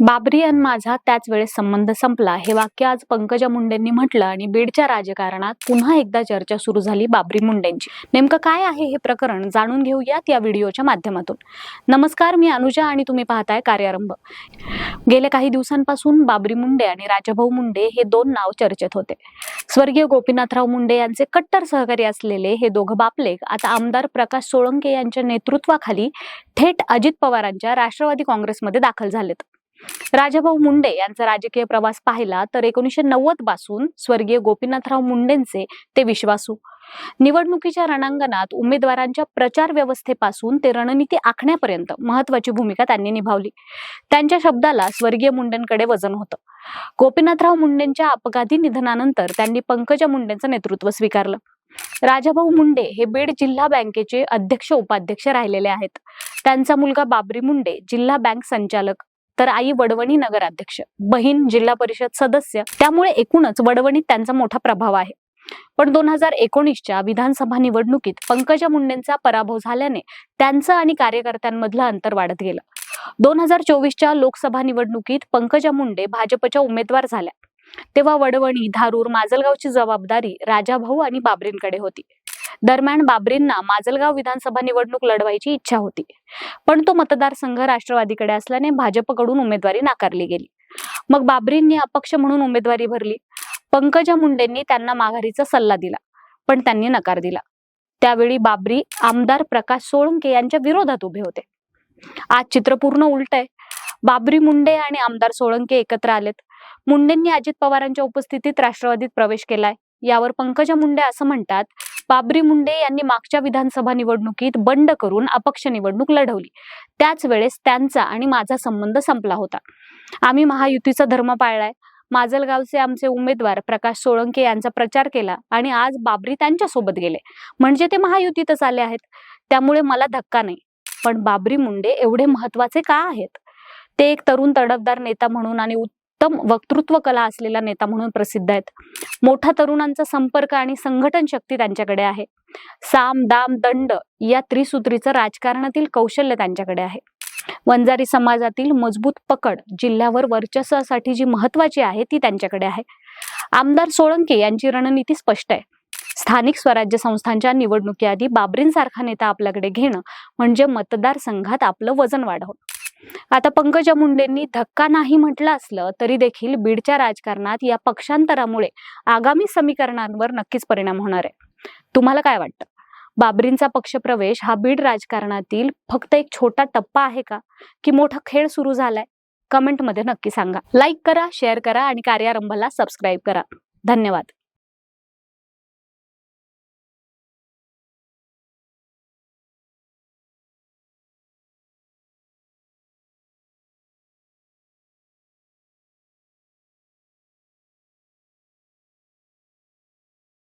बाबरी आणि माझा त्याच वेळेस संबंध संपला. हे वाक्य आज पंकजा मुंडेंनी म्हटलं आणि बीडच्या राजकारणात पुन्हा एकदा चर्चा सुरू झाली बाबरी मुंडेंची. नेमकं काय आहे हे प्रकरण जाणून घेऊयात या व्हिडिओच्या माध्यमातून. नमस्कार मी अनुजा आणि तुम्ही पाहताय कार्यारंभ. गेल्या काही दिवसांपासून बाबरी मुंडे आणि राजाभाऊ मुंडे हे दोन नाव चर्चेत होते. स्वर्गीय गोपीनाथराव मुंडे यांचे कट्टर सहकारी असलेले हे दोघं बापलेक आता आमदार प्रकाश सोळंके यांच्या नेतृत्वाखाली थेट अजित पवारांच्या राष्ट्रवादी काँग्रेसमध्ये दाखल झालेत. राजाभाऊ मुंडे यांचा राजकीय प्रवास पाहिला तर एकोणीसशे नव्वदपासून स्वर्गीय गोपीनाथराव मुंडेंचे ते विश्वासू. निवडणुकीच्या रणांगणात उमेदवारांच्या प्रचार व्यवस्थेपासून ते रणनीती आखण्यापर्यंत महत्वाची भूमिका त्यांनी निभावली. त्यांच्या शब्दाला स्वर्गीय मुंडेंकडे वजन होतं. गोपीनाथराव मुंडेंच्या अपघाती निधनानंतर त्यांनी पंकजा मुंडेंचं नेतृत्व स्वीकारलं. राजाभाऊ मुंडे हे बीड जिल्हा बँकेचे अध्यक्ष उपाध्यक्ष राहिलेले आहेत. त्यांचा मुलगा बाबरी मुंडे जिल्हा बँक संचालक. तर आई वडवणी नगराध्यक्ष बहीण जिल्हा परिषद सदस्य त्यामुळे एकूणच वडवणीत त्यांचा मोठा प्रभाव आहे. पण दोन हजार एकोणीसच्या विधानसभा निवडणुकीत पंकजा मुंडेंचा पराभव झाल्याने त्यांचं आणि कार्यकर्त्यांमधलं अंतर वाढत गेलं. दोन हजार चोवीसच्या लोकसभा निवडणुकीत पंकजा मुंडे भाजपच्या उमेदवार झाल्या. तेव्हा वडवणी धारूर माजलगावची जबाबदारी राजाभाऊ आणि बाबरींकडे होती. दरम्यान बाबरींना माजलगाव विधानसभा निवडणूक लढवायची इच्छा होती. पण तो मतदारसंघ राष्ट्रवादीकडे असल्याने भाजपकडून उमेदवारी नाकारली गेली. मग बाबरींनी अपक्ष म्हणून उमेदवारी भरली. पंकजा मुंडेंनी त्यांना माघारीचा सल्ला दिला पण त्यांनी नकार दिला. त्यावेळी बाबरी आमदार प्रकाश सोळंके यांच्या विरोधात उभे होते. आज चित्र पूर्ण उलट आहे बाबरी मुंडे आणि आमदार सोळंके एकत्र आलेत. मुंडेंनी अजित पवारांच्या उपस्थितीत राष्ट्रवादीत प्रवेश केलाय. यावर पंकजा मुंडे असं म्हणतात बाबरी मुंडे यांनी मागच्या विधानसभा निवडणुकीत बंड करून अपक्ष निवडणूक लढवली. त्याच वेळेस त्यांचा आणि माझा संबंध संपला होता. आम्ही महायुतीचा धर्म पाळलाय. माजलगावचे आमचे उमेदवार प्रकाश सोळंके यांचा प्रचार केला आणि आज बाबरी त्यांच्यासोबत गेले. म्हणजे ते महायुतीतच आले आहेत. त्यामुळे मला धक्का नाही. पण बाबरी मुंडे एवढे महत्त्वाचे का आहेत? ते एक तरुण तडफदार नेता म्हणून आणि उत्तम वक्तृत्व कला असलेला नेता म्हणून प्रसिद्ध आहेत. मोठा तरुणांचा संपर्क आणि संघटन शक्ती त्यांच्याकडे आहे. साम दाम दंड या त्रिसूत्रीचं राजकारणातील कौशल्य त्यांच्याकडे आहे. वंजारी समाजातील मजबूत पकड जिल्ह्यावर वर्चस्वासाठी जी महत्वाची आहे ती त्यांच्याकडे आहे. आमदार सोळंके यांची रणनीती स्पष्ट आहे. स्थानिक स्वराज्य संस्थांच्या निवडणुकीआधी बाबरींसारखा नेता आपल्याकडे घेणं म्हणजे मतदारसंघात आपलं वजन वाढवणं. आता पंकजा मुंडेंनी धक्का नाही म्हटलं असलं तरी देखील बीडच्या राजकारणात या पक्षांतरामुळे आगामी समीकरणांवर नक्कीच परिणाम होणार आहे. तुम्हाला काय वाटतं? बाबरींचा पक्षप्रवेश हा बीड राजकारणातील फक्त एक छोटा टप्पा आहे का? की मोठा खेळ सुरू झालाय? कमेंटमध्ये नक्की सांगा. लाईक करा शेअर करा आणि कार्यारंभाला सबस्क्राईब करा. धन्यवाद.